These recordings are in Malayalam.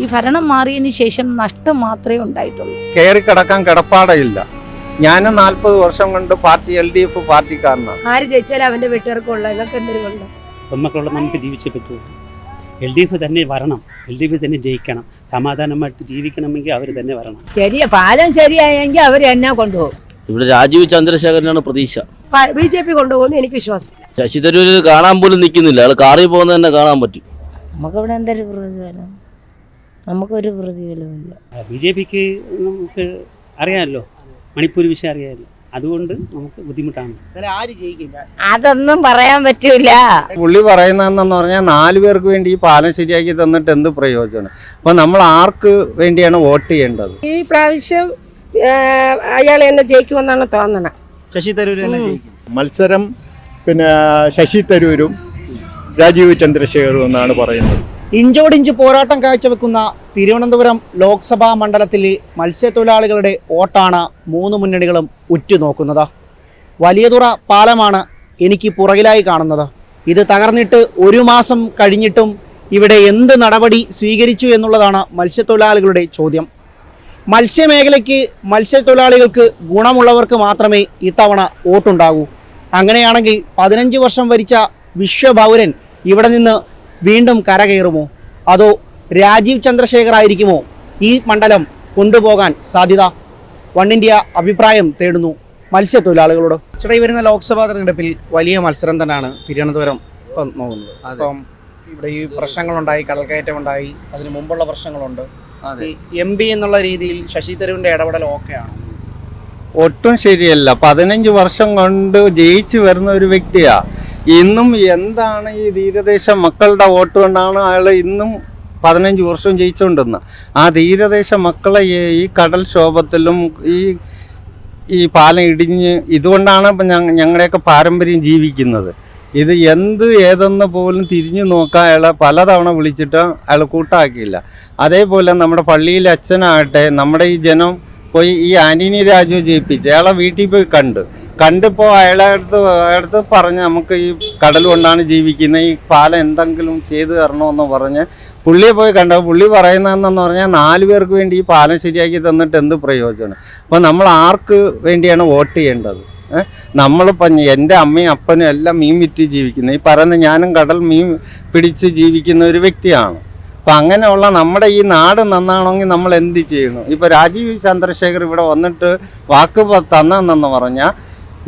ഈ ഭരണം മാറിയതിന് ശേഷം നഷ്ടം മാത്രമേ ഉണ്ടായിട്ടുള്ളൂ. കയറി കിടക്കാൻ കിടപ്പാടയില്ല. ഞാനും നാൽപ്പത് വർഷം കൊണ്ട് പാർട്ടി എൽ ഡി എഫ് പാർട്ടിക്കാരനാണ്. ആര് ജയിച്ചാലും അവന്റെ വീട്ടുകാർക്കുള്ള നിങ്ങൾക്ക് എന്തൊരു കൊള്ള. നമുക്ക് ജീവിച്ചേ പറ്റുള്ളൂ എൽ ഡി എഫ് തന്നെ വരണം. എൽ ഡി എഫ് തന്നെ ജയിക്കണം. സമാധാനമായിട്ട് ജീവിക്കണമെങ്കിൽ അവർ തന്നെ വരണം. ശരിയാ പാലം ശരിയായെങ്കിൽ അവർ എന്നെ കൊണ്ടുപോകും. ഇവിടെ രാജീവ് ചന്ദ്രശേഖരനാണ് പ്രതീക്ഷ. ബി ജെ പി കൊണ്ടുപോകുന്നു എനിക്ക് വിശ്വാസമില്ല. ശശി തരൂര് കാണാൻ പോലും നിൽക്കുന്നില്ല. അയാൾ കാറിൽ പോകുന്നത് തന്നെ കാണാൻ പറ്റും. നമുക്കിവിടെ എന്തൊരു പ്രതിഫലം? നമുക്കൊരു പ്രതിഫലമില്ല ബി ജെ പിക്ക് നമുക്ക് അറിയാമല്ലോ. മണിപ്പൂർ വിഷയം അറിയാമല്ലോ. അതുകൊണ്ട് നമുക്ക് ബുദ്ധിമുട്ടാണ്. അതൊന്നും പറയാൻ പറ്റൂല. പുള്ളി പറയുന്നതെന്ന് പറഞ്ഞാൽ നാല് പേർക്ക് വേണ്ടി ഈ പാലം ശരിയാക്കി തന്നിട്ട് എന്ത് പ്രയോജനം? അപ്പൊ നമ്മൾ ആർക്ക് വേണ്ടിയാണ് വോട്ട് ചെയ്യേണ്ടത്? ഈ പ്രാവശ്യം അയാൾ എന്നെ ജയിക്കുമെന്നാണ് തോന്നണം. ശശി തരൂർ മത്സരം പിന്നെ ശശി തരൂരും രാജീവ് ചന്ദ്രശേഖറും എന്നാണ് പറയുന്നത്. ഇഞ്ചോടിഞ്ച് പോരാട്ടം കാഴ്ചവെക്കുന്ന തിരുവനന്തപുരം ലോക്സഭാ മണ്ഡലത്തിലെ മത്സ്യത്തൊഴിലാളികളുടെ വോട്ടാണ് മൂന്ന് മുന്നണികളും ഉറ്റുനോക്കുന്നത്. വലിയതുറ പാലമാണ് എനിക്ക് പുറകിലായി കാണുന്നത്. ഇത് തകർന്നിട്ട് ഒരു മാസം കഴിഞ്ഞിട്ടും ഇവിടെ എന്ത് നടപടി സ്വീകരിച്ചു എന്നുള്ളതാണ് മത്സ്യത്തൊഴിലാളികളുടെ ചോദ്യം. മത്സ്യമേഖലയ്ക്ക് മത്സ്യത്തൊഴിലാളികൾക്ക് ഗുണമുള്ളവർക്ക് മാത്രമേ ഇത്തവണ വോട്ടുണ്ടാകൂ. അങ്ങനെയാണെങ്കിൽ പതിനഞ്ച് വർഷം ഭരിച്ച വിശ്വഭൗരൻ ഇവിടെ നിന്ന് വീണ്ടും കരകയറുമോ? അതോ രാജീവ് ചന്ദ്രശേഖർ ആയിരിക്കുമോ ഈ മണ്ഡലം കൊണ്ടുപോകാൻ സാധ്യത? വൺ ഇന്ത്യ അഭിപ്രായം തേടുന്നു. മത്സ്യത്തൊഴിലാളികളോട്. ചേട്ടാ ഈ വരുന്ന ലോക്സഭാ തെരഞ്ഞെടുപ്പിൽ വലിയ മത്സരം തന്നെയാണ് തിരുവനന്തപുരം ഇപ്പം നോക്കുന്നത്. അപ്പം ഇവിടെ ഈ പ്രശ്നങ്ങളുണ്ടായി കടൽക്കയറ്റം ഉണ്ടായി അതിന് മുമ്പുള്ള പ്രശ്നങ്ങളുണ്ട്. എം പി എന്നുള്ള രീതിയിൽ ശശി തരൂരിന്റെ ഇടപെടൽ ഓക്കെയാണ്? ഒട്ടും ശരിയല്ല. പതിനഞ്ച് വർഷം കൊണ്ട് ജയിച്ചു വരുന്ന ഒരു വ്യക്തിയാ. ഇന്നും എന്താണ് ഈ തീരദേശ മക്കളുടെ വോട്ട് കൊണ്ടാണ് അയാൾ ഇന്നും പതിനഞ്ച് വർഷം ജയിച്ചുകൊണ്ടിരുന്നത്? ആ തീരദേശ മക്കളെ ഈ- കടൽ ക്ഷോഭത്തിലും ഈ ഈ പാലം ഇടിഞ്ഞ് ഇതുകൊണ്ടാണ് ഞങ്ങളുടെയൊക്കെ പാരമ്പര്യം ജീവിക്കുന്നത്. ഇത് എന്ത് ഏതെന്ന് പോലും തിരിഞ്ഞു നോക്കാൻ അയാളെ പലതവണ വിളിച്ചിട്ട് അയാൾ കൂട്ടാക്കിയില്ല. അതേപോലെ നമ്മുടെ പള്ളിയിലെ അച്ഛനാകട്ടെ നമ്മുടെ ഈ ജനം പോയി ഈ ആന്റണി രാജു ജയിപ്പിച്ച് അയാളെ വീട്ടിൽ പോയി കണ്ടു. കണ്ടിപ്പോൾ അയാളെ അടുത്ത് അടുത്ത് പറഞ്ഞ് നമുക്ക് ഈ കടൽ കൊണ്ടാണ് ജീവിക്കുന്നത് ഈ പാലം എന്തെങ്കിലും ചെയ്തു തരണമെന്ന് പറഞ്ഞ് പുള്ളിയെ പോയി കണ്ട. പുള്ളി പറയുന്നതെന്ന് പറഞ്ഞാൽ നാല് പേർക്ക് വേണ്ടി ഈ പാലം ശരിയാക്കി തന്നിട്ട് എന്ത് പ്രയോജനം അപ്പോൾ നമ്മൾ ആർക്ക് വേണ്ടിയാണ് വോട്ട് ചെയ്യേണ്ടത്? നമ്മളിപ്പം എന്റെ അമ്മയും അപ്പനും എല്ലാം മീൻ വിറ്റ് ജീവിക്കുന്നത്. ഈ പറയുന്ന ഞാനും കടൽ മീൻ പിടിച്ച് ജീവിക്കുന്ന ഒരു വ്യക്തിയാണ്. അപ്പം അങ്ങനെയുള്ള നമ്മുടെ ഈ നാട് നന്നാണെങ്കിൽ നമ്മൾ എന്ത് ചെയ്യണം? ഇപ്പോൾ രാജീവ് ചന്ദ്രശേഖർ ഇവിടെ വന്നിട്ട് വാക്ക് തന്നെന്ന് പറഞ്ഞാൽ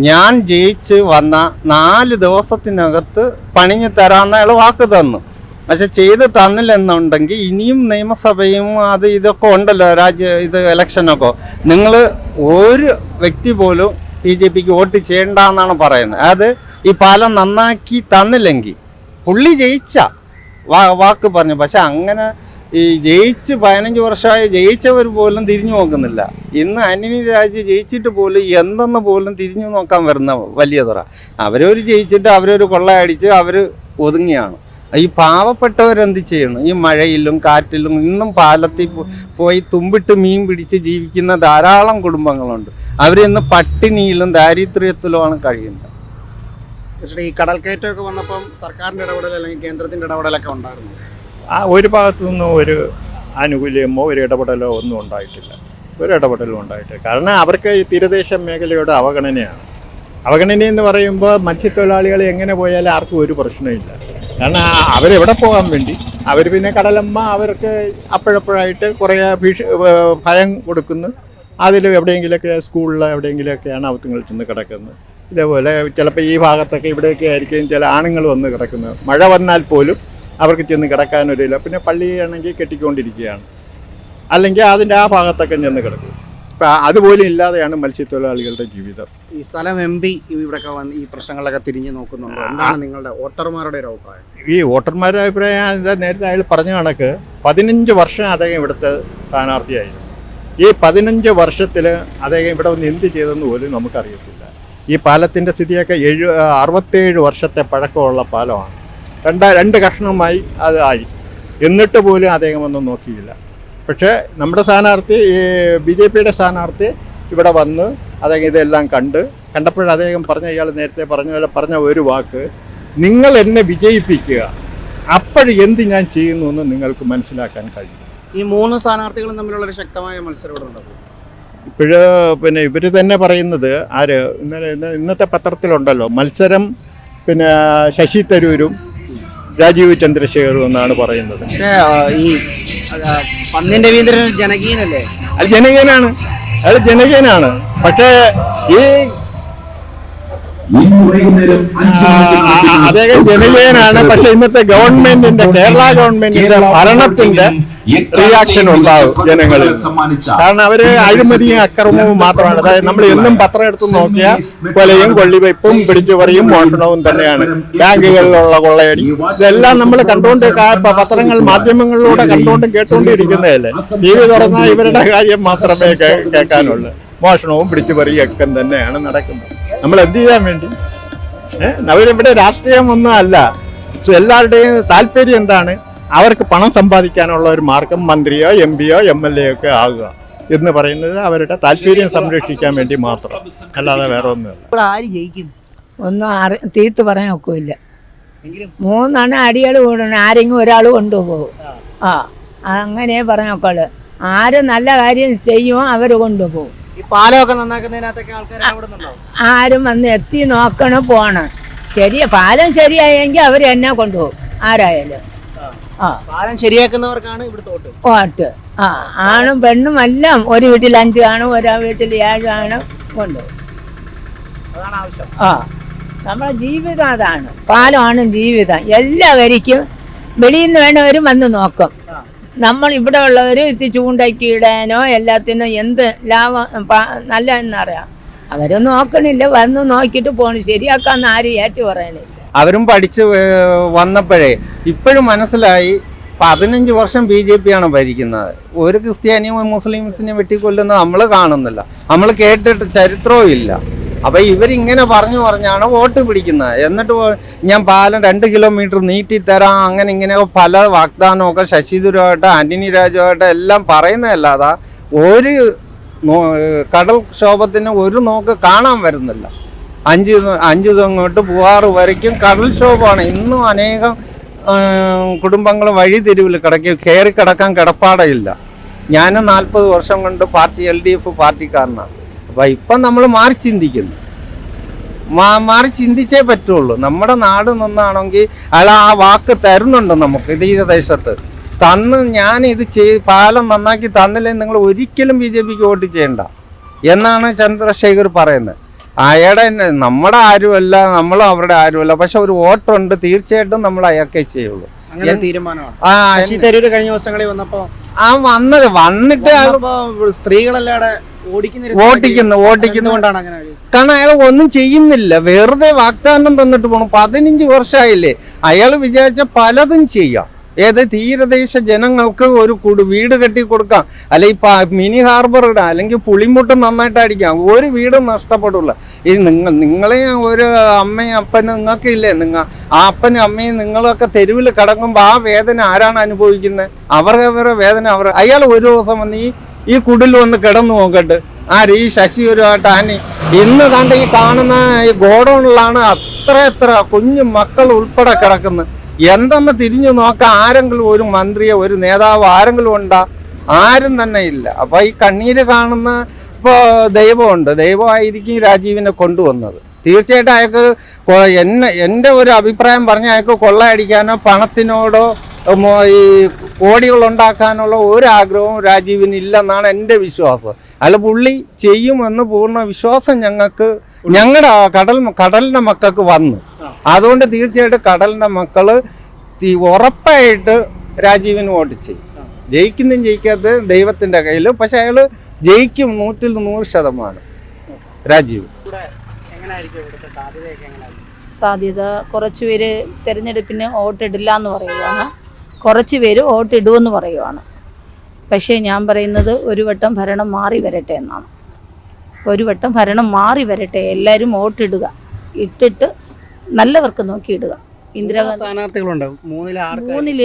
ഞാൻ ജയിച്ച് വന്ന നാല് ദിവസത്തിനകത്ത് പണിഞ്ഞു തരാമെന്ന് അയാൾ വാക്ക് തന്നു. പക്ഷെ ചെയ്ത് തന്നില്ലെന്നുണ്ടെങ്കിൽ ഇനിയും നിയമസഭയും അത് ഇതൊക്കെ ഉണ്ടല്ലോ രാജ്യ ഇത് ഇലക്ഷനൊക്കെ. നിങ്ങൾ ഒരു വ്യക്തി പോലും ബി ജെ പിക്ക് വോട്ട് ചെയ്യണ്ട എന്നാണ് പറയുന്നത്. അത് ഈ പാലം നന്നാക്കി തന്നില്ലെങ്കിൽ പുള്ളി ജയിച്ച. വാ വാക്ക് പറഞ്ഞു. പക്ഷെ അങ്ങനെ ഈ ജയിച്ച് പതിനഞ്ച് വർഷമായി ജയിച്ചവർ പോലും തിരിഞ്ഞു നോക്കുന്നില്ല. ഇന്ന് അന്യ രാജ്യം ജയിച്ചിട്ട് പോലും എന്തെന്ന് പോലും തിരിഞ്ഞു നോക്കാൻ വരുന്ന വലിയ തുറ. അവരൊരു ജയിച്ചിട്ട് അവരൊരു കൊള്ളയടിച്ച് അവർ ഒതുങ്ങിയാണ്. ഈ പാവപ്പെട്ടവരെന്ത് ചെയ്യണം? ഈ മഴയിലും കാറ്റിലും ഇന്നും പാലത്തിൽ പോയി തുമ്പിട്ട് മീൻ പിടിച്ച് ജീവിക്കുന്ന ധാരാളം കുടുംബങ്ങളുണ്ട്. അവരിന്ന് പട്ടിണിയിലും ദാരിദ്ര്യത്തിലുമാണ് കഴിയുന്നത്. ചേട്ടാ ഈ കടൽക്കയറ്റമൊക്കെ വന്നപ്പം സർക്കാരിന്റെ ഇടപെടൽ അല്ലെങ്കിൽ കേന്ദ്രത്തിന്റെ ഇടപെടലൊക്കെ ഉണ്ടായിരുന്നു. ആ ഒരു ഭാഗത്തു നിന്നും ഒരു ആനുകൂല്യമോ ഒരു ഇടപെടലോ ഒന്നും ഉണ്ടായിട്ടില്ല. ഒരു ഇടപെടലും ഉണ്ടായിട്ടില്ല. കാരണം അവർക്ക് ഈ തീരദേശ മേഖലയുടെ അവഗണനയാണ്. അവഗണന എന്ന് പറയുമ്പോൾ മത്സ്യത്തൊഴിലാളികൾ എങ്ങനെ പോയാലും ആർക്കും ഒരു പ്രശ്നമില്ല കാരണം അവരെവിടെ പോകാൻ വേണ്ടി? അവർ പിന്നെ കടലമ്മ അവർക്ക് അപ്പോഴപ്പോഴായിട്ട് കുറേ ഭീഷ ഭയം കൊടുക്കുന്നു. അതിൽ എവിടെയെങ്കിലുമൊക്കെ സ്കൂളിൽ എവിടെയെങ്കിലുമൊക്കെയാണ് അവത്തുങ്ങൾ ചെന്ന് കിടക്കുന്നത്. ഇതേപോലെ ചിലപ്പോൾ ഈ ഭാഗത്തൊക്കെ ഇവിടെയൊക്കെ ആയിരിക്കും ചില ആണുങ്ങൾ വന്ന് കിടക്കുന്നത്. മഴ വന്നാൽ പോലും അവർക്ക് ചെന്ന് കിടക്കാനൊരില്ല പിന്നെ പള്ളിയാണെങ്കിൽ കെട്ടിക്കൊണ്ടിരിക്കുകയാണ്. അല്ലെങ്കിൽ അതിന്റെ ആ ഭാഗത്തൊക്കെ ചെന്ന് കിടക്കും. ഇപ്പം അതുപോലും ഇല്ലാതെയാണ് മത്സ്യത്തൊഴിലാളികളുടെ ജീവിതം. ഈ സ്ഥലം എം പി ഇവിടെയൊക്കെ വന്ന് ഈ പ്രശ്നങ്ങളൊക്കെ തിരിഞ്ഞു നോക്കുന്നുണ്ടോ? എന്താണ് നിങ്ങളുടെ വോട്ടർമാരുടെ ഒരു അഭിപ്രായം? ഈ വോട്ടർമാരുടെ അഭിപ്രായം എന്താ നേരത്തെ അയാൾ പറഞ്ഞ കണക്ക് പതിനഞ്ച് വർഷം അദ്ദേഹം ഇവിടുത്തെ സ്ഥാനാർത്ഥിയായിരുന്നു. ഈ പതിനഞ്ച് വർഷത്തിൽ അദ്ദേഹം ഇവിടെ വന്ന് എന്ത് ചെയ്തെന്ന് പോലും നമുക്കറിയത്തില്ല. ഈ പാലത്തിന്റെ സ്ഥിതിയൊക്കെ എഴു അറുപത്തേഴ് വർഷത്തെ പഴക്കമുള്ള പാലമാണ്. രണ്ട രണ്ട് കഷ്ണമായി അത് ആയി. എന്നിട്ട് പോലും അദ്ദേഹം ഒന്നും നോക്കിയില്ല. പക്ഷേ നമ്മുടെ സ്ഥാനാർത്ഥി ഈ ബി ജെ പിയുടെ സ്ഥാനാർത്ഥി ഇവിടെ വന്ന് അദ്ദേഹം ഇതെല്ലാം കണ്ട് കണ്ടപ്പോൾ അദ്ദേഹം പറഞ്ഞ ഇയാൾ നേരത്തെ പറഞ്ഞ പോലെ പറഞ്ഞ ഒരു വാക്ക് നിങ്ങൾ എന്നെ വിജയിപ്പിക്കുക. അപ്പോൾ എന്ത് ഞാൻ ചെയ്യുന്നു എന്ന് നിങ്ങൾക്ക് മനസ്സിലാക്കാൻ കഴിയും. ഈ മൂന്ന് സ്ഥാനാർത്ഥികളും തമ്മിലുള്ള ഒരു ശക്തമായ മത്സരം ഇവിടെ ഉണ്ടാവും ഇപ്പോഴ് പിന്നെ ഇവർ തന്നെ പറയുന്നത് ആര്? ഇന്നലെ ഇന്ന് ഇന്നത്തെ പത്രത്തിലുണ്ടല്ലോ മത്സരം പിന്നെ ശശി തരൂരും രാജീവ് ചന്ദ്രശേഖറും എന്നാണ് പറയുന്നത്. ഈ പന്നിൻ രവീന്ദ്രൻ ജനകീയനല്ലേ? അത് ജനകീയനാണ്. അയാൾ ജനകീയനാണ്. പക്ഷേ ഈ അദ്ദേഹം ജനകീയനാണ്. പക്ഷെ ഇന്നത്തെ ഗവൺമെന്റിന്റെ കേരള ഗവൺമെന്റിന്റെ ഭരണത്തിന്റെ റിയാക്ഷൻ ഉണ്ടാവും ജനങ്ങളിൽ. കാരണം അവർ അഴിമതിയും അക്രമവും മാത്രമാണ്. അതായത് നമ്മൾ എന്നും പത്രം എടുത്ത് നോക്കിയാൽ കൊലയും കൊള്ളിവയ്പും പിടിച്ചുപറിയും മോഷണവും തന്നെയാണ്. ബാങ്കുകളിലുള്ള കൊള്ളയടി. ഇതെല്ലാം നമ്മൾ കണ്ടുകൊണ്ട് പത്രങ്ങൾ മാധ്യമങ്ങളിലൂടെ കണ്ടുകൊണ്ടും കേട്ടുകൊണ്ടും ഇരിക്കുന്നതല്ലേ ടി വി തുറന്നാൽ ഇവരുടെ കാര്യം മാത്രമേ കേൾക്കാനുള്ളൂ. മോഷണവും പിടിച്ചുപറിയും ഒക്കെ തന്നെയാണ് നടക്കുന്നത്. നമ്മൾ എന്ത് ചെയ്യാൻ വേണ്ടി അവരിവിടെ രാഷ്ട്രീയം ഒന്നും അല്ല. എല്ലാവരുടെയും താല്പര്യം എന്താണ്? അവർക്ക് പണം സമ്പാദിക്കാനുള്ള ഒരു മാർഗം മന്ത്രിയോ എം പിയോ എം എൽ എ ഒക്കെ ആകുക എന്ന് പറയുന്നത് അവരുടെ താല്പര്യം സംരക്ഷിക്കാൻ വേണ്ടി മാത്രം. അല്ലാതെ വേറെ ഒന്നുമല്ല. ഇവിടെ ആര് ജയിക്കും? ഒന്നും അറി തീർത്ത് പറയാൻ ഒക്കില്ല. എങ്കിലും മൂന്നെണ്ണം അടികൾ കൂടണം. ആരെങ്കിലും ഒരാൾ കൊണ്ടുപോകും. ആ. അങ്ങനെ പറഞ്ഞ ഒക്കെ ആര് നല്ല കാര്യം ചെയ്യുമോ അവർ കൊണ്ടുപോകും. ഈ പാലമൊക്കെ നന്നാക്കുന്നതിനകത്തൊക്കെ ആൾക്കാർ ഇടപെടുന്നുണ്ടാവും ആരും വന്ന് എത്തി നോക്കണം പോണം? ശരിയ പാലം ശരിയായെങ്കിൽ അവർ എന്നെ കൊണ്ടുപോകും ആരായാലും. ആ. പാലം ശരിയാക്കുന്നവർക്കാണ് ഇവിടുത്തെ വോട്ട്. ഓട്ട് ആ ആണും പെണ്ണും എല്ലാം ഒരു വീട്ടിൽ അഞ്ച് കാണും ഒരാ വീട്ടിൽ ഏഴ് കാണും കൊണ്ടുപോകും. അതാണ് ആവശ്യം. ആ. നമ്മളെ ജീവിതം അതാണ്. പാലമാണ് ജീവിതം. എല്ലാവരിക്കും വെളിയിൽ നിന്ന് വേണവരും വന്ന് നോക്കും. നമ്മൾ ഇവിടെ ഉള്ളവർ ഇത് ചൂണ്ടയ്ക്ക് ഇടാനോ എല്ലാത്തിനും എന്ത് ലാഭം നല്ല എന്നറിയാം അവരൊന്നും നോക്കണില്ല. വന്ന് നോക്കിയിട്ട് പോണു. ശരിയാക്കാന്ന് ആരും ഏറ്റു പറയണില്ല. അവരും പഠിച്ച് വന്നപ്പോഴേ ഇപ്പോഴും മനസ്സിലായി പതിനഞ്ച് വർഷം ബി ജെ പി ആണ് ഭരിക്കുന്നത്. ഒരു ക്രിസ്ത്യാനിയും മുസ്ലിംസിനെ വെട്ടിക്കൊല്ലുന്നത് നമ്മൾ കാണുന്നില്ല. നമ്മൾ കേട്ടിട്ട് ചരിത്രവും ഇല്ല. അപ്പൊ ഇവരിങ്ങനെ പറഞ്ഞു പറഞ്ഞാണ് വോട്ട് പിടിക്കുന്നത്. എന്നിട്ട് ഞാൻ പാലം രണ്ട് കിലോമീറ്റർ നീട്ടി തരാം അങ്ങനെ ഇങ്ങനെ പല വാഗ്ദാനമൊക്കെ ശശി തരൂരായിട്ട് ആന്റണി രാജുവായിട്ട് എല്ലാം പറയുന്നതല്ലാതെ ഒരു കടൽക്ഷോഭത്തിന് കടൽ ക്ഷോഭത്തിന് ഒരു നോക്ക് കാണാൻ വരുന്നില്ല. അഞ്ച് അഞ്ച് തൊങ്ങോട്ട് പൂവാറ് വരയ്ക്കും. കടൽക്ഷോഭമാണ് ഇന്നും അനേകം കുടുംബങ്ങൾ വഴി തെരുവിൽ കിടക്കും. കയറി കിടക്കാൻ കിടപ്പാടയില്ല. ഞാൻ നാൽപ്പത് വർഷം കൊണ്ട് പാർട്ടി എൽ ഡി എഫ് പാർട്ടിക്കാരനാണ്. അപ്പം ഇപ്പം നമ്മൾ മാറി ചിന്തിക്കുന്നു. മാ- മാറി ചിന്തിച്ചേ പറ്റുള്ളൂ. നമ്മുടെ നാട് നിന്നാണെങ്കിൽ അയാൾ ആ വാക്ക് തരുന്നുണ്ട് നമുക്ക് തീരദേശത്ത് തന്ന് ഞാൻ ഇത് ചെയ് പാലം നന്നാക്കി തന്നില്ലെങ്കിൽ നിങ്ങൾ ഒരിക്കലും ബി ജെ പിക്ക് വോട്ട് ചെയ്യണ്ട. എന്നാണ് ചന്ദ്രശേഖർ പറയുന്നത്. അയാടെ നമ്മുടെ ആരുമല്ല നമ്മളും അവരുടെ ആരുമല്ല. പക്ഷെ ഒരു വോട്ടുണ്ട് തീർച്ചയായിട്ടും നമ്മൾ അയാൾക്കേ ചെയ്യുള്ളൂ. തീരുമാനമാണ്. കഴിഞ്ഞ ദിവസങ്ങളിൽ വന്നപ്പോ ആ വന്നത് വന്നിട്ട് സ്ത്രീകളല്ലാടെ ഓടിക്കുന്ന ഓടിക്കുന്നുകൊണ്ടാണ് അങ്ങനെ കാരണം അയാൾ ഒന്നും ചെയ്യുന്നില്ല. വെറുതെ വാഗ്ദാനം തന്നിട്ട് പോകണം പതിനഞ്ച് വർഷമായില്ലേ. അയാൾ വിചാരിച്ച പലതും ചെയ്യാം. ഏത് തീരദേശ ജനങ്ങൾക്ക് ഒരു കുടു വീട് കെട്ടി കൊടുക്കാം. അല്ലെങ്കിൽ മിനി ഹാർബർ ഇടാം. അല്ലെങ്കിൽ പുളിമുട്ട് നന്നായിട്ട് അടിക്കാം. ഒരു വീടും നഷ്ടപ്പെടില്ല ഈ നിങ്ങൾ നിങ്ങളെ ഒരു അമ്മയും അപ്പനും നിങ്ങൾക്ക് ഇല്ലേ? നിങ്ങൾ ആ അപ്പനും അമ്മയും നിങ്ങളൊക്കെ തെരുവിൽ കിടക്കുമ്പോൾ ആ വേദന ആരാണ് അനുഭവിക്കുന്നത് അവർ അവരുടെ വേദന അവർ അയാൾ ഒരു ദിവസം വന്ന് ഈ ഈ കുടിൽ വന്ന് കിടന്നു നോക്കട്ട്. ആര്? ഈ ശശി ഒരു ആനി ഇന്ന് കണ്ട് ഈ കാണുന്ന ഈ ഗോഡൗണിലാണ് അത്ര എത്ര കുഞ്ഞു മക്കൾ ഉൾപ്പെടെ കിടക്കുന്നത്. എന്തെന്ന് തിരിഞ്ഞു നോക്കാൻ ആരെങ്കിലും ഒരു മന്ത്രിയോ ഒരു നേതാവോ ആരെങ്കിലും ഉണ്ടാ? ആരും തന്നെ ഇല്ല. അപ്പൊ ഈ കണ്ണീര് കാണുന്ന ഇപ്പോൾ ദൈവമുണ്ട്. ദൈവമായിരിക്കും രാജീവിനെ കൊണ്ടുവന്നത്. തീർച്ചയായിട്ടും അയാൾക്ക് എന്നെ എന്റെ ഒരു അഭിപ്രായം പറഞ്ഞ അയാൾക്ക് കൊള്ളയടിക്കാനോ പണത്തിനോടോ ഈ കോടികൾ ഉണ്ടാക്കാനുള്ള ഒരു ആഗ്രഹവും രാജീവിന് ഇല്ലെന്നാണ് എന്റെ വിശ്വാസം. അല്ല പുള്ളി ചെയ്യുമെന്ന് പൂർണ വിശ്വാസം ഞങ്ങൾക്ക് ഞങ്ങളുടെ കടൽ കടലിന്റെ മക്കൾക്ക് വന്നു. അതുകൊണ്ട് തീർച്ചയായിട്ടും കടലിന്റെ മക്കൾ ഉറപ്പായിട്ട് രാജീവിന് വോട്ട് ചെയ്യും. ജയിക്കുന്നതും ജയിക്കാത്ത ദൈവത്തിന്റെ കയ്യിൽ. പക്ഷെ അയാൾ ജയിക്കും നൂറ്റിൽ നൂറ് ശതമാനം രാജീവ്. സാധ്യത കുറച്ചുപേര് തെരഞ്ഞെടുപ്പിന് തിരഞ്ഞെടുപ്പിന് വോട്ടിടില്ല എന്ന് പറയുകയാണ് കുറച്ച് പേര് വോട്ടിടുമെന്ന് പറയുവാണ്. പക്ഷേ ഞാൻ പറയുന്നത് ഒരു വട്ടം ഭരണം മാറി വരട്ടെ എന്നാണ്. ഒരു വട്ടം ഭരണം മാറി വരട്ടെ എല്ലാവരും വോട്ടിടുക ഇട്ടിട്ട് നല്ലവർക്ക് നോക്കിയിടുക ഇന്ദിരാഗാന്ധി സ്ഥാനാർത്ഥികളുണ്ടാവും. മൂന്നിൽ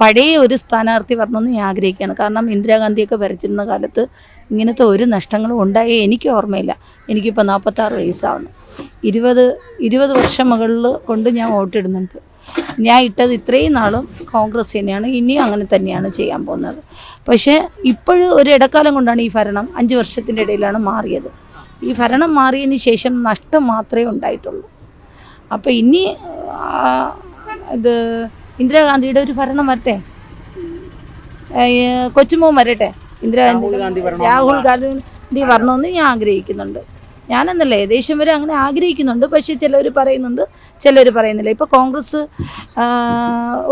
പഴയ ഒരു സ്ഥാനാർത്ഥി വരണമെന്ന് ഞാൻ ആഗ്രഹിക്കുകയാണ്. കാരണം ഇന്ദിരാഗാന്ധിയൊക്കെ ഭരിച്ചിരുന്ന കാലത്ത് ഇങ്ങനത്തെ ഒരു നഷ്ടങ്ങളും ഉണ്ടായേ എനിക്ക് ഓർമ്മയില്ല. എനിക്കിപ്പോൾ നാൽപ്പത്താറ് വയസ്സാവുന്നു. ഇരുപത് ഇരുപത് വർഷം മുകളിൽ കൊണ്ട് ഞാൻ വോട്ടിടുന്നുണ്ട് ഞാൻ ഇട്ടത് ഇത്രയും നാളും കോൺഗ്രസ് തന്നെയാണ് ഇനിയും അങ്ങനെ തന്നെയാണ് ചെയ്യാൻ പോകുന്നത്. പക്ഷേ ഇപ്പോഴും ഒരു ഇടക്കാലം കൊണ്ടാണ് ഈ ഭരണം അഞ്ച് വർഷത്തിന്റെ ഇടയിലാണ് മാറിയത്. ഈ ഭരണം മാറിയതിന് ശേഷം നഷ്ടം മാത്രമേ ഉണ്ടായിട്ടുള്ളൂ. അപ്പോൾ ഇനി ഇത് ഇന്ദിരാഗാന്ധിയുടെ ഒരു ഭരണം വരട്ടെ? കൊച്ചുമോൻ വരട്ടെ? ഇന്ദിരാഗാന്ധി രാഹുൽ ഗാന്ധി വരണമെന്ന് ഞാൻ ആഗ്രഹിക്കുന്നുണ്ട്. ഞാനെന്നല്ല ഏകദേശം വരെ അങ്ങനെ ആഗ്രഹിക്കുന്നുണ്ട് പക്ഷേ ചിലർ പറയുന്നുണ്ട് ചിലർ പറയുന്നില്ല. ഇപ്പോൾ കോൺഗ്രസ്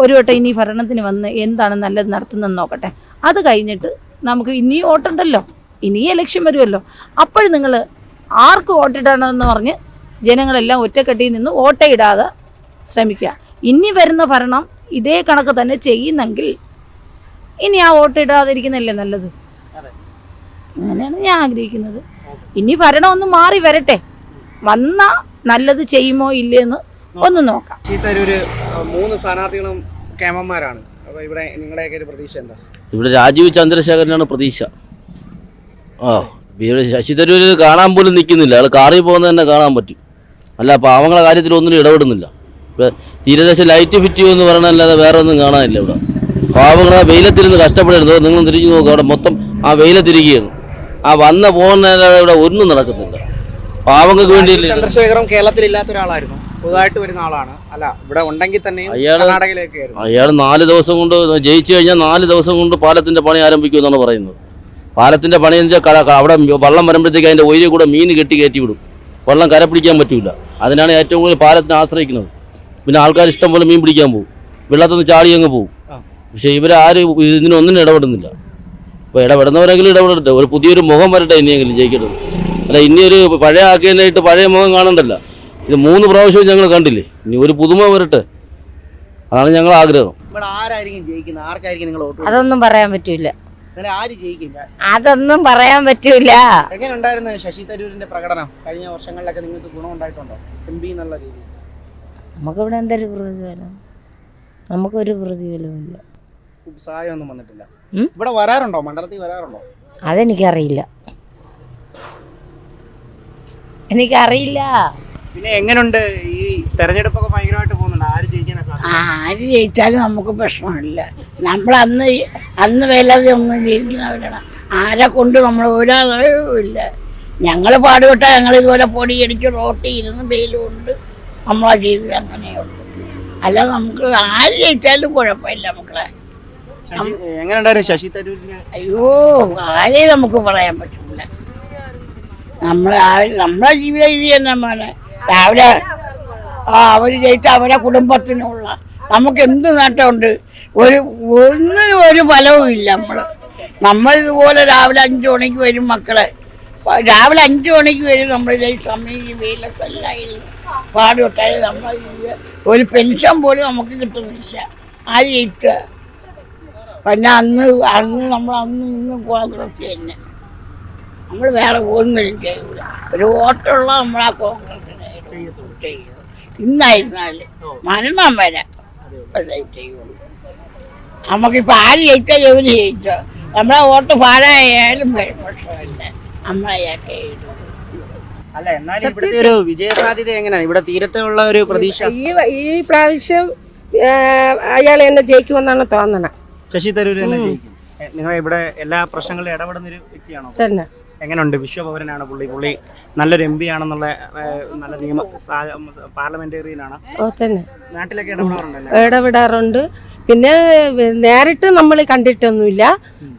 ഒരു വട്ടം ഇനി ഭരണത്തിന് വന്ന് എന്താണ് നല്ലത് നടത്തുന്നതെന്ന് നോക്കട്ടെ. അത് കഴിഞ്ഞിട്ട് നമുക്ക് ഇനി വോട്ടുണ്ടല്ലോ ഇനി ഇലക്ഷൻ വരുമല്ലോ. അപ്പോഴും നിങ്ങൾ ആർക്ക് വോട്ടിടണമെന്ന് പറഞ്ഞ് ജനങ്ങളെല്ലാം ഒറ്റക്കെട്ടിയിൽ നിന്ന് വോട്ടയിടാതെ ശ്രമിക്കുക. ഇനി വരുന്ന ഭരണം ഇതേ കണക്ക് തന്നെ ചെയ്യുന്നെങ്കിൽ ഇനി ആ വോട്ടിടാതിരിക്കുന്നല്ലേ നല്ലത്? അങ്ങനെയാണ് ഞാൻ ആഗ്രഹിക്കുന്നത്. ഇനി ഭരണമൊന്നും മാറി വരട്ടെ. വന്ന നല്ലത് ചെയ്യുമോ ഇല്ലയെന്ന് ഒന്ന് നോക്കാം. തരൂര് മൂന്ന് സ്ഥാനാർത്ഥികളും കേമന്മാരാണ് അപ്പോൾ ഇവിടെ നിങ്ങളുടെയൊക്കെ ഒരു പ്രതീക്ഷ എന്താ? ഇവിടെ രാജീവ് ചന്ദ്രശേഖരനാണ് പ്രതീക്ഷ. ആ ഇവിടെ ശശി തരൂര് കാണാൻ പോലും നിൽക്കുന്നില്ല. അയാൾ കാറി പോകുന്നത് തന്നെ കാണാൻ പറ്റും. അല്ല പാവങ്ങളെ കാര്യത്തിൽ ഒന്നിനും ഇടപെടുന്നില്ല. ഇപ്പം തീരദേശ ലൈറ്റ് ഫിറ്റ് ചെയ്യുമെന്ന് പറയണല്ലാതെ വേറെ ഒന്നും കാണാനില്ല ഇവിടെ. പാവങ്ങളെ വെയിലത്തിരുന്ന് കഷ്ടപ്പെടരുത് നിങ്ങൾ തിരിഞ്ഞു നോക്കുക അവിടെ മൊത്തം ആ വെയിലത്തിരിക്കുകയാണ്. ആ വന്ന പോകുന്നതിന് ഇവിടെ ഒന്നും നടക്കുന്നില്ല. പാവങ്ങൾക്ക് വേണ്ടി ചന്ദ്രശേഖരം കേരളത്തിൽ ഇല്ലാത്ത ഒരാളായിരുന്നു. പുതുതായിട്ട് വരുന്ന ആളാണ്. അല്ല ഇവിടെ ഉണ്ടെങ്കിൽ തന്നെ കർണാടകയിലേക്ക് അയാൾ നാല് ദിവസം കൊണ്ട് ജയിച്ചു കഴിഞ്ഞാൽ നാല് ദിവസം കൊണ്ട് പാലത്തിന്റെ പണി ആരംഭിക്കും എന്നാണ് പറയുന്നത്. പാലത്തിന്റെ പണി എന്ന് വെച്ചാൽ അവിടെ വള്ളം വരുമ്പോഴത്തേക്ക് അതിന്റെ ഒയിലെ കൂടെ മീൻ കെട്ടി കയറ്റി വിടും. വള്ളം കര പിടിക്കാൻ പറ്റൂല. അതിനാണ് ഏറ്റവും കൂടുതൽ പാലത്തിനെ ആശ്രയിക്കുന്നത്. പിന്നെ ആൾക്കാർ ഇഷ്ടം പോലെ മീൻ പിടിക്കാൻ പോകും. വെള്ളത്തിൽ നിന്ന് ചാടി അങ്ങ് പോകും. പക്ഷേ ഇവരാരും ഇതിനൊന്നിനും ഇടപെടുന്നില്ല. അപ്പോൾ ഇടപെടുന്നവരെങ്കിലും ഇടപെടട്ടെ. ഒരു പുതിയൊരു മുഖം വരട്ടെ ഇനിയെങ്കിലും ജയിക്കട്ടെ. അല്ല ഇനിയൊരു ഒരു പഴയ ആക്കിയതിനായിട്ട് പഴയ മുഖം കാണണ്ടല്ല. ഇത് മൂന്ന് പ്രാവശ്യവും ഞങ്ങൾ കണ്ടില്ലേ? ഇനി ഒരു പുതുമ വരട്ടെ. അതാണ് ഞങ്ങൾ ആഗ്രഹം. ഇവിടെ ആരായിരിക്കും ജയിക്കുന്നത് ആർക്കായിരിക്കും നിങ്ങൾ വോട്ട് അതൊന്നും പറയാൻ പറ്റൂല. അതൊന്നും പറയാൻ പറ്റൂല. എങ്ങനെ ഉണ്ടായിരുന്നു ശശി തരൂരിന്റെ പ്രകടനം? കഴിഞ്ഞ വർഷങ്ങളിലൊക്കെ നിങ്ങൾക്ക് ഗുണം ഉണ്ടായിട്ടുണ്ടോ? എം പി എന്നുള്ള രീതി നമുക്കിവിടെ എന്തൊരു പ്രതിഫലം? നമുക്കൊരു പ്രതിഫലവും ഇല്ല സഹായമൊന്നും വന്നിട്ടില്ല? ഇവിടെ വരാറുണ്ടോ? മണ്ഡലത്തിൽ വരാറുണ്ടോ? അതെനിക്കറിയില്ല. എനിക്കറിയില്ല. പിന്നെ എങ്ങനെയുണ്ട് ഈ തെരഞ്ഞെടുപ്പൊക്കെ ഭയങ്കരമായിട്ട് പോകുന്നുണ്ട്. ആര് ജയിക്കാനൊക്കെ ആര് ജയിച്ചാലും നമുക്ക് പ്രശ്നമില്ല. നമ്മൾ അന്ന് അന്ന് വേലാതെ ഒന്നും ജയിക്കുന്നവരാണ്. ആരെ കൊണ്ട് നമ്മൾ ഒരാളില്ല ഇല്ല. ഞങ്ങൾ പാടുപെട്ട ഞങ്ങൾ ഇതുപോലെ പൊടി അടിച്ച് റോട്ടി ഇരുന്ന് വെയിലുകൊണ്ട് നമ്മളെ ജീവിതം അങ്ങനെയുള്ളൂ അല്ല നമുക്ക് ആര് ജയിച്ചാലും കുഴപ്പമില്ല മക്കളെ. എങ്ങനെയുണ്ടായിരുന്നു ശശി അയ്യോ ആരെ നമുക്ക് പറയാൻ പറ്റില്ല നമ്മളെ നമ്മളെ ജീവിത രീതി തന്നെ രാവിലെ ആ അവർ ജയിച്ച അവരെ കുടുംബത്തിനുള്ള നമുക്ക് എന്ത് നേട്ടമുണ്ട്? ഒരു ഒന്നിനും ഒരു ഫലവും ഇല്ല നമ്മൾ നമ്മൾ ഇതുപോലെ രാവിലെ അഞ്ചു മണിക്ക് വരും മക്കളെ. രാവിലെ അഞ്ചു മണിക്ക് വരും നമ്മൾ ഈ സമയം ഈ വെയിലത്തെല്ലാം ഇരുന്ന് പാടുപെട്ടാൽ നമ്മൾ ഒരു പെൻഷൻ പോലും നമുക്ക് കിട്ടുന്നില്ല. ആ ജയിച്ച പിന്നെ അന്ന് അന്ന് നമ്മൾ അന്ന് ഇന്ന് കോൺഗ്രസ് തന്നെ. നമ്മൾ വേറെ ഒന്നും ചെയ്യൂല ഒരു വോട്ടുള്ള നമ്മൾ ആ കോൺഗ്രസിനെ ചെയ്യും. ഇന്നായിരുന്നാൽ മരണം വരെ ചെയ്യുള്ളൂ. നമുക്കിപ്പോൾ ആര് ജയിച്ചാൽ ജോലി ജയിച്ചോ? നമ്മളെ വോട്ട് പാഴായാലും പ്രശ്നമില്ല നമ്മളെയൊക്കെ അല്ല എന്നാലും ഇവിടുത്തെ ഒരു വിജയ സാധ്യത എങ്ങനെയാണ് ഇവിടെ തീരത്തുള്ള ഒരു പ്രതീക്ഷ? ഈ ഈ പ്രാവശ്യം അയാൾ എന്നെ ജയിക്കുമെന്നാണ് തോന്നണത് ശശി തരൂർ തന്നെ ജയിക്കും. നിങ്ങൾ ഇവിടെ എല്ലാ പ്രശ്നങ്ങളിലും ഇടപെടുന്ന ഒരു വ്യക്തിയാണോ? തന്നെ. എങ്ങനെയുണ്ട് വിശ്വപൗരനാണ് പുള്ളി. പുള്ളി നല്ലൊരു എം പി ആണെന്നുള്ള നല്ല നിയമ പാർലമെന്റേറിയനാണ്. നാട്ടിലൊക്കെ ഇടപെടാറുണ്ടല്ലോ? ഇടപെടാറുണ്ട്. പിന്നെ നേരിട്ട് നമ്മൾ കണ്ടിട്ടൊന്നുമില്ല.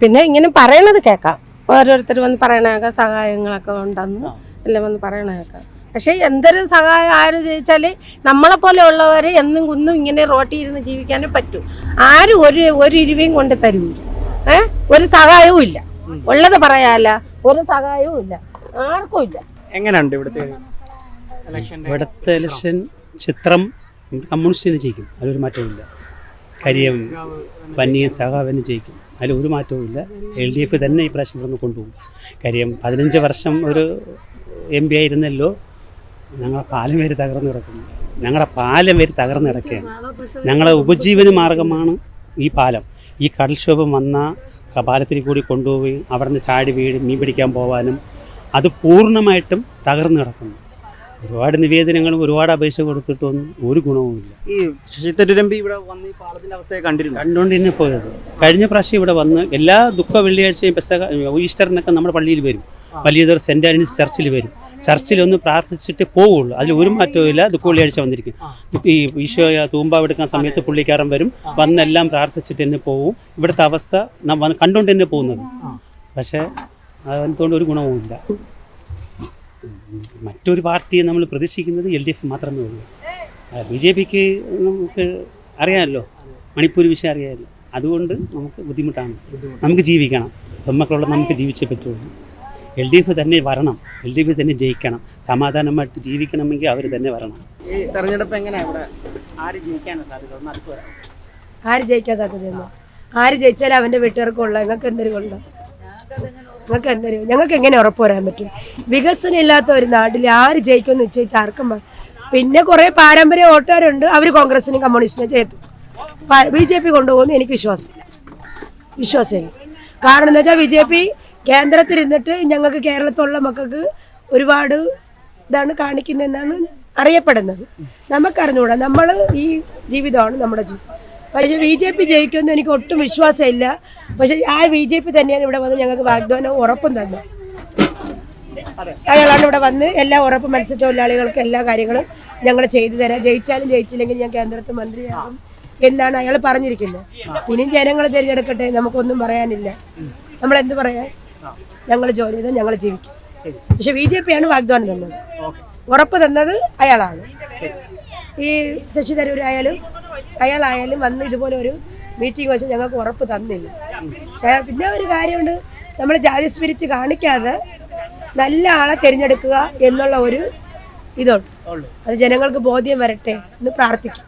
പിന്നെ ഇങ്ങനെ പറയണത് കേൾക്കാം. ഓരോരുത്തർ വന്ന് പറയണേക്കാം സഹായങ്ങളൊക്കെ ഉണ്ടെന്ന് എല്ലാം വന്ന് പറയണ കേൾക്കാം. പക്ഷേ എന്തൊരു സഹായം ആരും ചോദിച്ചാൽ നമ്മളെ പോലെ ഉള്ളവർ എന്നും കുന്നും ഇങ്ങനെ റോട്ടിൽ ഇരുന്ന് ജീവിക്കാനേ പറ്റൂ. ആരും ഒരു ഒരു ഇരുവയും കൊണ്ട് തരൂല. ഏ? ഒരു സഹായവും ഇല്ല. ഉള്ളത് പറയാല്ല. ഒരു സഹായവും ഇല്ല. ആർക്കും ഇല്ല. എങ്ങനെയുണ്ട് ഇവിടുത്തെ ഇലക്ഷൻ ഇവിടുത്തെ ഇലക്ഷൻ ചിത്രം കമ്മ്യൂണിസ്റ്റിന് ജയിക്കും. അതിലൊരു മാറ്റവുമില്ല കരിയം പന്നിയും സഹാവനും ജയിക്കും. അതിൽ ഒരു മാറ്റവുമില്ല എൽ ഡി എഫ് തന്നെ ഈ പ്രാവശ്യം കൊണ്ടുപോകും. കാര്യം പതിനഞ്ച് വർഷം ഒരു എം പി ആയിരുന്നല്ലോ. ഞങ്ങളെ പാലം വരെ തകർന്നു കിടക്കുന്നു. ഞങ്ങളുടെ പാലം വരെ തകർന്നു കിടക്കുകയാണ്. ഞങ്ങളുടെ ഉപജീവന മാർഗമാണ് ഈ പാലം. ഈ കടൽക്ഷോഭം വന്ന കപാലത്തിൽ പാലത്തിൽ കൂടി കൊണ്ടുപോവുകയും അവിടെ നിന്ന് ചാടി വീഴും മീൻ പിടിക്കാൻ പോകാനും അത് പൂർണമായിട്ടും തകർന്നു കിടക്കുന്നു. ഒരുപാട് നിവേദനങ്ങളും ഒരുപാട് അപേക്ഷ കൊടുത്തിട്ടൊന്നും ഒരു ഗുണവുമില്ല. ഈ ഇവിടെ വന്ന് ഈ പാലത്തിന്റെ അവസ്ഥയെ കണ്ടിരുന്നു? കണ്ടുകൊണ്ട് തന്നെ പോയത്. കഴിഞ്ഞ പ്രാവശ്യം ഇവിടെ വന്ന് എല്ലാ ദുഃഖ വെള്ളിയാഴ്ചയും പെസക ഈസ്റ്ററിനൊക്കെ നമ്മുടെ പള്ളിയിൽ വരും. വലിയതൊരു സെന്റ് ആൻഡ്രീസ് ചർച്ചിൽ വരും. ചർച്ചിൽ ഒന്ന് പ്രാർത്ഥിച്ചിട്ട് പോവുള്ളൂ. അതിൽ ഒരു മാറ്റവും ഇല്ല. ദുഃഖ വെള്ളിയാഴ്ച വന്നിരിക്കും. ഈ ഈശോ തൂമ്പാവ് എടുക്കുന്ന സമയത്ത് പുള്ളിക്കാരൻ വരും. വന്നെല്ലാം പ്രാർത്ഥിച്ചിട്ട് തന്നെ പോവും. ഇവിടുത്തെ അവസ്ഥ കണ്ടുകൊണ്ട് തന്നെ പോകുന്നത്. പക്ഷേ അതുകൊണ്ട് ഒരു ഗുണവുമില്ല മറ്റൊരു പാർട്ടിയെ നമ്മൾ പ്രതീക്ഷിക്കുന്നത് എൽ ഡി എഫ് മാത്രമേ ഉള്ളൂ. ബി ജെ പിക്ക് നമുക്ക് അറിയാമല്ലോ. മണിപ്പൂർ വിഷയം അറിയാമല്ലോ. അതുകൊണ്ട് നമുക്ക് ബുദ്ധിമുട്ടാണ്. നമുക്ക് ജീവിക്കണം. പെമ്മക്കളുള്ള നമുക്ക് ജീവിച്ചേ പറ്റുള്ളൂ. എൽ ഡി എഫ് തന്നെ വരണം. എൽ ഡി എഫ് തന്നെ ജയിക്കണം. സമാധാനമായിട്ട് ജീവിക്കണമെങ്കിൽ അവർ തന്നെ വരണം. ഈ തെരഞ്ഞെടുപ്പ് എങ്ങനെയാ ഇവിടെ? ആര് ജയിക്കാനാണ് സാധ്യത? ആര് ജയിക്കാൻ സാധ്യതയെന്ന് ആര് ജയിച്ചാലും അവന്റെ വീട്ടുകാർക്കുള്ള നിങ്ങൾക്ക് എന്തൊരു കൊള്ള നിങ്ങൾക്ക് എന്തൊരു ഞങ്ങൾക്ക് എങ്ങനെ ഉറപ്പ് വരാൻ പറ്റും? വികസനം ഇല്ലാത്ത ഒരു നാട്ടിൽ ആര് ജയിക്കുമെന്ന് നിശ്ചയിച്ച് ആർക്കും പിന്നെ കുറേ പാരമ്പര്യ വോട്ടുകാരുണ്ട്. അവർ കോൺഗ്രസിനും കമ്മ്യൂണിസ്റ്റിനും ചേർത്തു ബി ജെ പി കൊണ്ടുപോകുന്നു എനിക്ക് വിശ്വാസമില്ല. വിശ്വാസമില്ല. കാരണം എന്താ വെച്ചാൽ ബി ജെ പി കേന്ദ്രത്തിൽ ഇരുന്നിട്ട് ഞങ്ങൾക്ക് കേരളത്തിലുള്ള മക്കൾക്ക് ഒരുപാട് ഇതാണ് കാണിക്കുന്നതെന്നാണ് അറിയപ്പെടുന്നത്. നമുക്കറിഞ്ഞുകൂടാ നമ്മൾ ഈ ജീവിതമാണ് നമ്മുടെ ജീവിതം പക്ഷേ ബി ജെ പി ജയിക്കുമെന്ന് എനിക്ക് ഒട്ടും വിശ്വാസമില്ല. പക്ഷേ ആ ബി ജെ പി തന്നെയാണ് ഇവിടെ വന്ന് ഞങ്ങൾക്ക് വാഗ്ദാനവും ഉറപ്പും തന്നത്. അയാളാണ് ഇവിടെ വന്ന് എല്ലാ ഉറപ്പും മത്സ്യത്തൊഴിലാളികൾക്ക് എല്ലാ കാര്യങ്ങളും ഞങ്ങൾ ചെയ്തു തരാം. ജയിച്ചാലും ജയിച്ചില്ലെങ്കിൽ ഞാൻ കേന്ദ്രത്തിൽ മന്ത്രിയാകും എന്നാണ് അയാൾ പറഞ്ഞിരിക്കുന്നത്. ഇനിയും ജനങ്ങൾ തിരഞ്ഞെടുക്കട്ടെ നമുക്കൊന്നും പറയാനില്ല. നമ്മൾ എന്ത് പറയാൻ ഞങ്ങൾ ജോലി ചെയ്താൽ ഞങ്ങൾ ജീവിക്കും. പക്ഷെ ബി ജെ പിയാണ് വാഗ്ദാനം തന്നത്. ഉറപ്പ് തന്നത് അയാളാണ്. ഈ ശശി തരൂർ ആയാലും അയാളായാലും വന്ന് ഇതുപോലെ ഒരു മീറ്റിംഗ് വെച്ച് ഞങ്ങൾക്ക് ഉറപ്പ് തന്നില്ല. പിന്നെ ഒരു കാര്യമുണ്ട്. നമ്മൾ ജാതി സ്പിരിറ്റ് കാണിക്കാതെ നല്ല ആളെ തിരഞ്ഞെടുക്കുക എന്നുള്ള ഒരു ഇതുണ്ട്. അത് ജനങ്ങൾക്ക് ബോധ്യം വരട്ടെ എന്ന് പ്രാർത്ഥിക്കും.